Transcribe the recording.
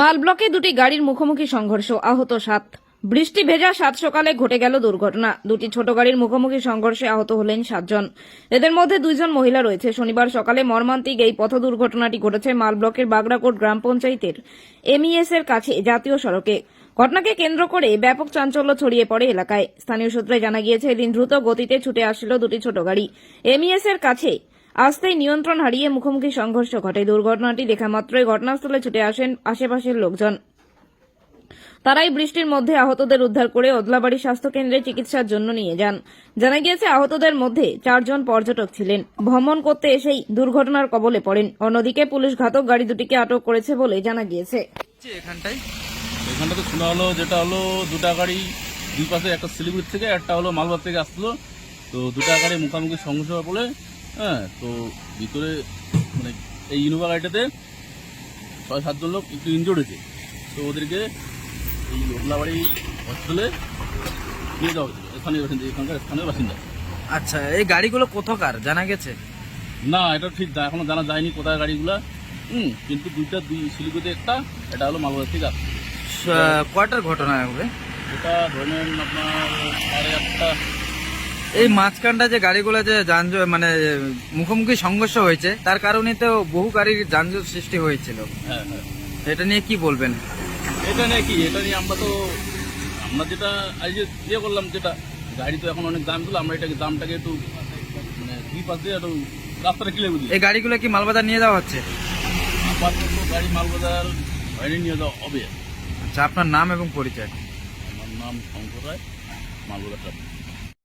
মাল ব্লকে দুটি গাড়ির মুখোমুখি সংঘর্ষ, আহত সাত। বৃষ্টি ভেজা সাত সকালে ঘটে গেল দুর্ঘটনা। দুটি ছোট গাড়ির মুখোমুখি সংঘর্ষে আহত হলেন সাতজন। এদের মধ্যে দুইজন মহিলা রয়েছে। শনিবার সকালে মর্মান্তিক এই পথ দুর্ঘটনাটি ঘটেছে মাল ব্লকের বাগড়াকোট গ্রাম পঞ্চায়েতের এমইএস এর কাছে, জাতীয় সড়কে। ঘটনাকে কেন্দ্র করে ব্যাপক চাঞ্চল্য ছড়িয়ে পড়ে এলাকায়। স্থানীয় সূত্রে জানা গিয়েছে, এদিন দ্রুত গতিতে ছুটে আসছিল দুটি ছোট গাড়ি। এমইএস এর কাছে আসতেই নিয়ন্ত্রণ হারিয়ে মুখোমুখি সংঘর্ষ ঘটে। দুর্ঘটনাটি দেখা মাত্রই ঘটনাস্থলে ছুটে আসেন আশেপাশের লোকজন। তারাই বৃষ্টির মধ্যে আহতদের উদ্ধার করে ওদলাবাড়ি স্বাস্থ্য কেন্দ্রে চিকিৎসার জন্য নিয়ে যান। জানা গিয়েছে আহতদের মধ্যে চারজন পর্যটক ছিলেন। ভ্রমণ করতে এসেই দুর্ঘটনার কবলে পড়েন। অন্যদিকে পুলিশ ঘাতক গাড়ি দুটিকে আটক করেছে বলে জানা গিয়েছে। এখানটায় এখানটাতে শোনা হলো যেটা হলো দুটা গাড়ি দুই পাশে একটা শিলিগুড়ি থেকে একটা হলো মালবার থেকে আসলো। তো দুটা গাড়ি মুখামুখি সংঘর্ষ বলে হ্যাঁ তো ভিতরে মানে এই ইনোভা গাড়িটাতে ছয় সাতজন লোক একটু ইনজোর্ড হয়েছে। তো ওদেরকে এই ওদলাবাড়ি হসপিটালে নিয়ে যাওয়া হয়েছিল স্থানীয় বাসিন্দা এখানকার স্থানীয় বাসিন্দা। আচ্ছা এই গাড়িগুলো কোথাকার? জানা গেছে? না এটা ঠিক এখনও জানা যায়নি কোথায় গাড়িগুলা। হুম কিন্তু দুইটা দুই শিলিগুড়িতে একটা এটা হলো মালবার থেকে কয়টার ঘটনা হবে? এটা ধরে নেন আপনার সাড়ে আটটা এই মাঝখানটা যে গাড়িগুলো যে যানজট মানে মুখোমুখি সংঘর্ষ হয়েছে তার কারণে তো বহু গাড়ির যানজট সৃষ্টি হয়েছিল। হ্যাঁ হ্যাঁ। এটা নিয়ে কি বলবেন? এটা নিয়ে কি? এটা নিয়ে আমরা তো আমরা যেটা আজ যে ইয়ে করলাম যেটা গাড়ি তো এখন অনেক দাম দিল আমরা এটাকে দামটাকে একটু মানে দুই পাশ দিয়ে একটু রাস্তাটা ক্লিয়ার বুঝি এই গাড়িগুলো কি মালবাজার নিয়ে যাওয়া হচ্ছে? আপাতত গাড়ি মালবাজার বাইরে নিয়ে যাওয়া হবে। আচ্ছা আপনার নাম এবং পরিচয়। আমার নাম শঙ্কর রায় মালবাজার